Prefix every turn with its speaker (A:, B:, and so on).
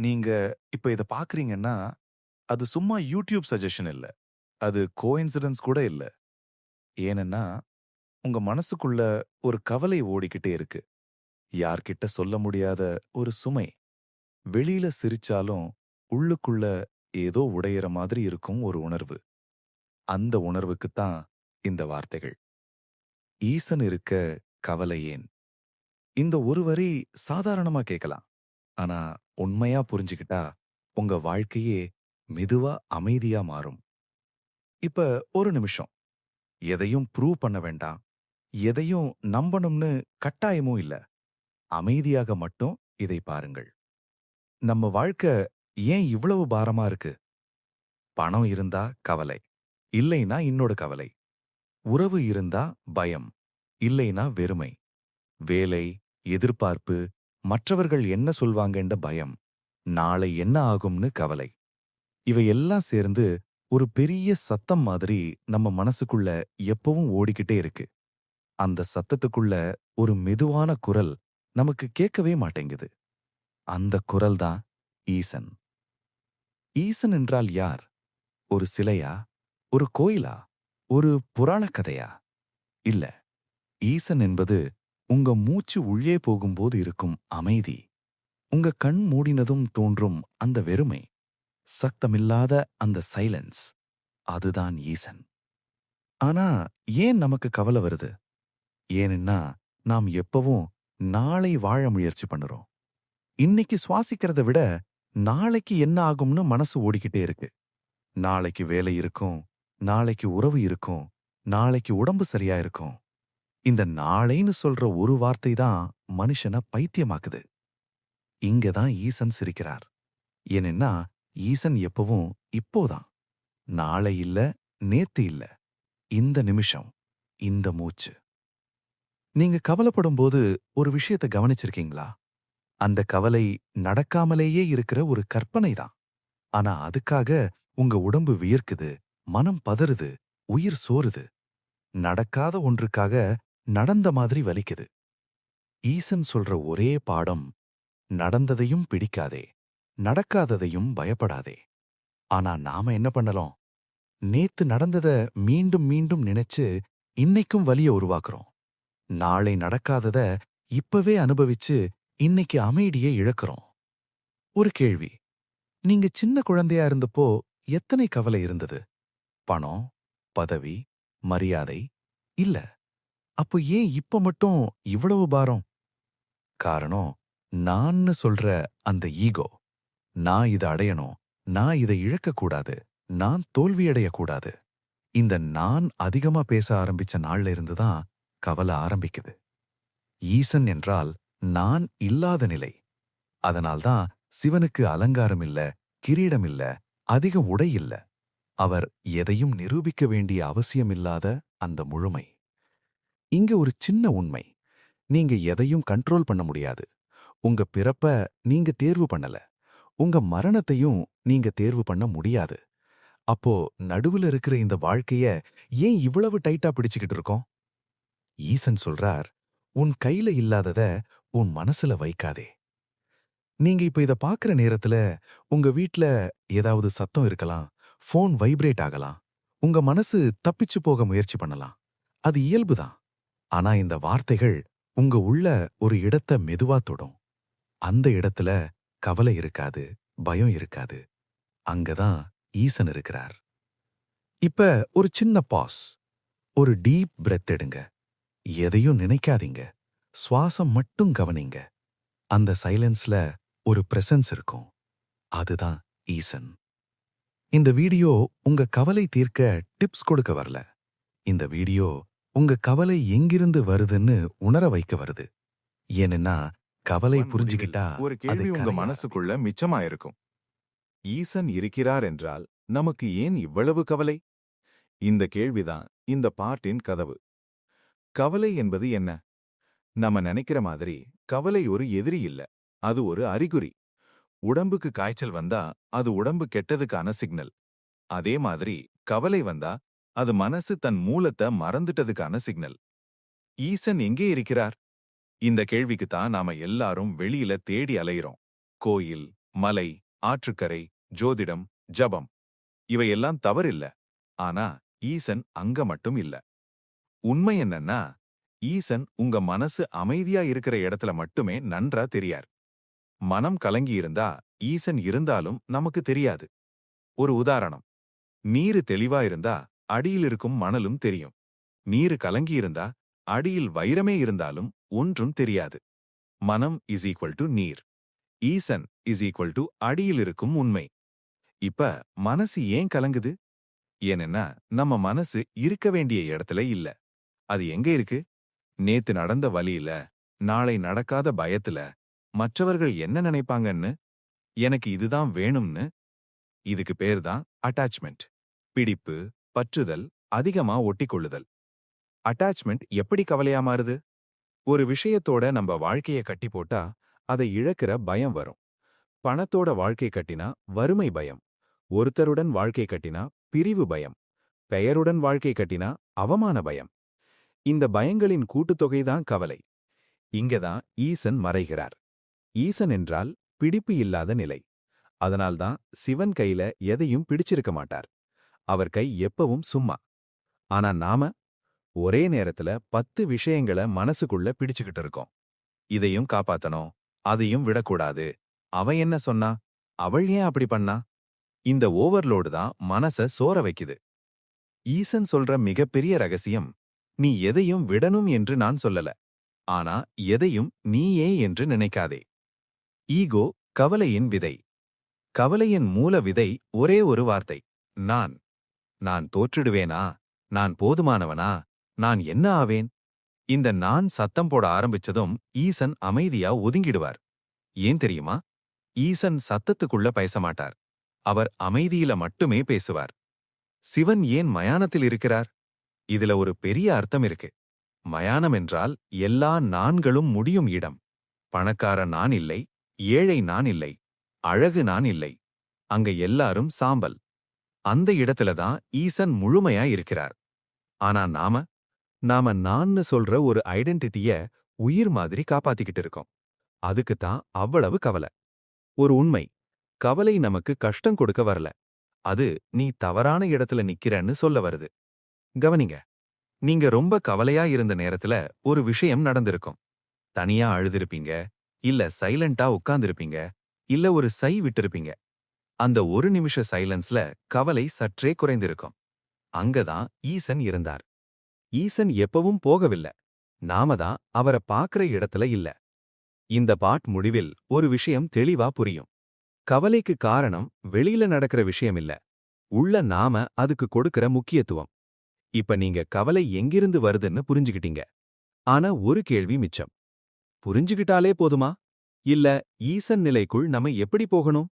A: நீங்க இப்ப இத பாக்குறீங்கன்னா அது சும்மா யூடியூப் சஜஷன் இல்ல. அது கோஇன்சிடென்ஸ் கூட இல்ல. ஏனென்னா, உங்க மனசுக்குள்ள ஒரு கவலை ஓடிக்கிட்டே இருக்கு. யார்கிட்ட சொல்ல முடியாத ஒரு சுமை. வெளியில சிரிச்சாலும், உள்ளுக்குள்ள ஏதோ உடையிற மாதிரி இருக்கும் ஒரு உணர்வு. அந்த உணர்வுக்குத்தான் இந்த வார்த்தைகள். ஈசன் இருக்க கவலை ஏன்? இந்த ஒரு வரி சாதாரணமா கேட்கலாம். ஆனா உண்மையா புரிஞ்சுக்கிட்டா, உங்க வாழ்க்கையே மெதுவா அமைதியா மாறும். இப்ப ஒரு நிமிஷம். எதையும் ப்ரூவ் பண்ண வேண்டாம். எதையும் நம்பணும்னு கட்டாயமும் இல்ல. அமைதியாக மட்டும் இதை பாருங்கள். நம்ம வாழ்க்கை ஏன் இவ்வளவு பாரமா இருக்கு? பணம் இருந்தா கவலை. இல்லைனா இன்னொரு கவலை. உறவு இருந்தா பயம். இல்லைனா வெறுமை. வேலை, எதிர்பார்ப்பு, மற்றவர்கள் என்ன சொல்வாங்கன்ற பயம். நாளை என்ன ஆகும்னு கவலை. இவையெல்லாம் சேர்ந்து ஒரு பெரிய சத்தம் மாதிரி நம்ம மனசுக்குள்ள எப்பவும் ஓடிக்கிட்டே இருக்கு. அந்த சத்தத்துக்குள்ள ஒரு மெதுவான குரல் நமக்கு கேட்கவே மாட்டேங்குது. அந்த குரல் தான் ஈசன். ஈசன் என்றால் யார்? ஒரு சிலையா? ஒரு கோயிலா? ஒரு புராணக் கதையா? இல்ல. ஈசன் என்பது உங்க மூச்சு உள்ளே போகும்போது இருக்கும் அமைதி. உங்க கண் மூடினதும் தோன்றும் அந்த வெறுமை. சத்தமில்லாத அந்த சைலன்ஸ். அதுதான் ஈசன். ஆனா ஏன் நமக்கு கவலை வருது? ஏனென்னா நாம் எப்பவும் நாளை வாழ முயற்சி பண்ணுறோம். இன்னைக்கு சுவாசிக்கிறத விட நாளைக்கு என்ன ஆகும்னு மனசு ஓடிக்கிட்டே இருக்கு. நாளைக்கு வேலை இருக்கும், நாளைக்கு உறவு இருக்கும், நாளைக்கு உடம்பு சரியா இருக்கும். இந்த நாளைன்னு சொல்ற ஒரு வார்த்தை தான் மனுஷனை பைத்தியமாக்குது. இங்க தான் ஈசன் சிரிக்கிறார். ஏனென்னா ஈசன் எப்பவும் இப்போதான். நாளை இல்ல, நேத்து இல்ல. இந்த நிமிஷம், இந்த மூச்சு. நீங்க கவலைப்படும்போது ஒரு விஷயத்த கவனிச்சிருக்கீங்களா? அந்த கவலை நடக்காமலேயே இருக்கிற ஒரு கற்பனை தான். ஆனா அதுக்காக உங்க உடம்பு வியர்க்குது, மனம் பதறுது, உயிர் சோறுது. நடக்காத ஒன்றுக்காக நடந்த மாதிரி வலிக்குது. ஈசன் சொல்ற ஒரே பாடம் நடந்ததையும் பிடிக்காதே, நடக்காததையும் பயப்படாதே. ஆனா நாம என்ன பண்ணலாம்? நேத்து நடந்தத மீண்டும் மீண்டும் நினைச்சு இன்னைக்கும் வலிய உருவாக்குறோம். நாளை நடக்காதத இப்பவே அனுபவிச்சு இன்னைக்கு அமைதியை இழக்கிறோம். ஒரு கேள்வி. நீங்க சின்ன குழந்தையா இருந்தப்போ எத்தனை கவலை இருந்தது? பணம், பதவி, மரியாதை? இல்ல. அப்போ ஏன் இப்ப மட்டும் இவ்வளவு பாரம்? காரணம் நான்னு சொல்ற அந்த ஈகோ. நான் இத அடையணும், நான் இதை இழக்கக்கூடாது, நான் தோல்வியடையக்கூடாது. இந்த நான் அதிகமா பேச ஆரம்பிச்ச நாள்ல இருந்து தான் கவலை ஆரம்பிக்குது. ஈசன் என்றால் நான் இல்லாத நிலை. அதனால்தான் சிவனுக்கு அலங்காரம் இல்ல, கிரீடம் இல்ல, அதிக உடை இல்ல. அவர் எதையும் நிரூபிக்க வேண்டிய அவசியமில்லாத அந்த முழுமை. இங்க ஒரு சின்ன உண்மை. நீங்க எதையும் கண்ட்ரோல் பண்ண முடியாது. உங்க பிறப்ப நீங்க தேர்வு பண்ணல. உங்க மரணத்தையும் நீங்க தேர்வு பண்ண முடியாது. அப்போ நடுவுல இருக்கிற இந்த வாழ்க்கைய ஏன் இவ்வளவு டைட்டா பிடிச்சுக்கிட்டு இருக்கோம்? ஈசன் சொல்றார், உன் கையில இல்லாதத உன் மனசுல வைக்காதே. நீங்க இப்ப இத பாக்குற நேரத்துல உங்க வீட்ல ஏதாவது சத்தம் இருக்கலாம், ஃபோன் வைப்ரேட் ஆகலாம், உங்க மனசு தப்பிச்சு போக முயற்சி பண்ணலாம். அது இயல்புதான். ஆனா இந்த வார்த்தைகள் உங்க உள்ள ஒரு இடத்த மெதுவா தொடும். அந்த இடத்துல கவலை இருக்காது, பயம் இருக்காது. அங்கதான் ஈசன் இருக்கிறார். இப்ப ஒரு சின்ன பாஸ். ஒரு டீப் பிரெத் எடுங்க. எதையும் நினைக்காதீங்க. சுவாசம் மட்டும் கவனிங்க. அந்த சைலன்ஸ்ல ஒரு பிரசன்ஸ் இருக்கும். அதுதான் ஈசன். இந்த வீடியோ உங்க கவலை தீர்க்க டிப்ஸ் கொடுக்க வரல. இந்த வீடியோ உங்க கவலை எங்கிருந்து வருதுன்னு உணர வைக்க வருது. ஏனென்னா கவலை புரிஞ்சுகிட்டா
B: ஒரு கேள்வி உங்க மனசுக்குள்ள மிச்சமா இருக்கும் ஈசன் இருக்கிறார் என்றால் நமக்கு ஏன் இவ்வளவு கவலை? இந்த கேள்விதான் இந்த பாட்டின் கதவு. கவலை என்பது என்ன? நம்ம நினைக்கிற மாதிரி கவலை ஒரு எதிரி இல்ல அது ஒரு அறிகுறி. உடம்புக்கு காய்ச்சல் வந்தா அது உடம்பு கெட்டதுக்கான சிக்னல். அதே மாதிரி கவலை வந்தா அது மனசு தன் மூலத்தை மறந்துட்டதுக்கான சிக்னல். ஈசன் எங்கே இருக்கிறார்? இந்த கேள்விக்கு தான் நாம எல்லாரும் வெளியில தேடி அலையிறோம். கோயில் மலை ஆற்றுக்கரை ஜோதிடம் ஜபம். இவையெல்லாம் தவறில்ல. ஆனா ஈசன் அங்க மட்டும் இல்ல. உண்மை என்னன்னா ஈசன் உங்க மனசு அமைதியா இருக்கிற இடத்துல மட்டுமே நன்றா தெரியார். மனம் கலங்கி இருந்தா ஈசன் இருந்தாலும் நமக்கு தெரியாது. ஒரு உதாரணம். நீரு தெளிவா இருந்தா அடியில் இருக்கும் மணலும் தெரியும். நீரு கலங்கியிருந்தா அடியில் வைரமே இருந்தாலும் ஒன்றும் தெரியாது. மனம் இஸ் ஈக்குவல் டு நீர். ஈசன் இஸ் ஈக்குவல் டு அடியில் இருக்கும் உண்மை. இப்ப மனசு ஏன் கலங்குது? ஏன்னா நம்ம மனசு இருக்க வேண்டிய இடத்துல இல்ல. அது எங்க இருக்கு? நேத்து நடந்த வழியில நாளை நடக்காத பயத்துல மற்றவர்கள் என்ன நினைப்பாங்கன்னு? எனக்கு இதுதான் வேணும்னு? இதுக்கு பேர்தான் அட்டாச்மெண்ட் பிடிப்பு பற்றுதல் அதிகமா ஒட்டிக்கொள்ளுதல். அட்டாச்மெண்ட் எப்படி கவலையா மாறுது? ஒரு விஷயத்தோட நம்ம வாழ்க்கைய கட்டி போட்டா அதை இழக்கிற பயம் வரும். பணத்தோட வாழ்க்கை கட்டினா வறுமை பயம். ஒருத்தருடன் வாழ்க்கை கட்டினா பிரிவு பயம். பெயருடன் வாழ்க்கை கட்டினா அவமான பயம். இந்த பயங்களின் கூட்டுத்தொகைதான் கவலை. இங்கதான் ஈசன் மறைகிறார். ஈசன் என்றால் பிடிப்பு இல்லாத நிலை. அதனால்தான் சிவன் கையில எதையும் பிடிச்சிருக்க மாட்டார். அவர் கை எப்பவும் சும்மா. ஆனா நாம ஒரே நேரத்துல பத்து விஷயங்கள மனசுக்குள்ள பிடிச்சுக்கிட்டு இருக்கோம். இதையும் காப்பாத்தணும் அதையும் விடக்கூடாது. அவன் என்ன சொன்னா? அவள் ஏன் அப்படி பண்ணா? இந்த ஓவர்லோடு தான் மனச சோர வைக்குது. ஈசன் சொல்ற மிகப்பெரிய ரகசியம் நீ எதையும் விடணும் என்று நான் சொல்லல. ஆனா எதையும் நீயே என்று நினைக்காதே. ஈகோ கவலையின் விதை. கவலையின் மூல விதை ஒரே ஒரு வார்த்தை நான். நான் தோற்றிடுவேனா? நான் போதுமானவனா? நான் என்ன ஆவேன்? இந்த நான் சத்தம் போட ஆரம்பிச்சதும் ஈசன் அமைதியா ஒதுங்கிடுவார். ஏன் தெரியுமா? ஈசன் சத்தத்துக்குள்ள பேச மாட்டார் அவர் அமைதியில மட்டுமே பேசுவார். சிவன் ஏன் மயானத்தில் இருக்கிறார்? இதுல ஒரு பெரிய அர்த்தம் இருக்கு. மயானம் என்றால் எல்லா நான்களும் முடியும் இடம். பணக்கார நான் இல்லை ஏழை நான் இல்லை அழகு நான் இல்லை. அங்க எல்லாரும் சாம்பல். அந்த இடத்துல தான் ஈசன் முழுமையா இருக்கிறார். ஆனா நாம நாம நான்னு சொல்ற ஒரு ஐடென்டிட்டிய உயிர் மாதிரி காப்பாத்திக்கிட்டு இருக்கோம். அதுக்கு தான் அவ்வளவு கவலை. ஒரு உண்மை கவலை நமக்கு கஷ்டம் கொடுக்க வரல. அது நீ தவறான இடத்துல நிக்கிறன்னு சொல்ல வருது. கவனிங்க நீங்க ரொம்ப கவலையா இருந்த நேரத்துல ஒரு விஷயம் நடந்திருக்கும். தனியா அழுதிருப்பீங்க இல்ல சைலண்டா உட்கார்ந்திருப்பீங்க இல்ல ஒரு சை விட்டிருப்பீங்க. அந்த ஒரு நிமிஷ சைலன்ஸ்ல கவலை சற்றே குறைந்திருக்கும். அங்கதான் ஈசன் இருந்தார். ஈசன் எப்பவும் போகவில்லை. நாம தான் அவரை பாக்குற இடத்துல இல்ல. இந்த பாட் முடிவில் ஒரு விஷயம் தெளிவா புரியும். கவலைக்கு காரணம் வெளியில நடக்கிற விஷயம் இல்ல. உள்ள நாம அதுக்கு கொடுக்கிற முக்கியத்துவம். இப்ப நீங்க கவலை எங்கிருந்து வருதுன்னு புரிஞ்சுகிட்டீங்க. ஆனா ஒரு கேள்வி மிச்சம். புரிஞ்சுகிட்டாலே போதுமா? இல்ல ஈசன் நிலைக்குள் நம்ம எப்படி போகணும்?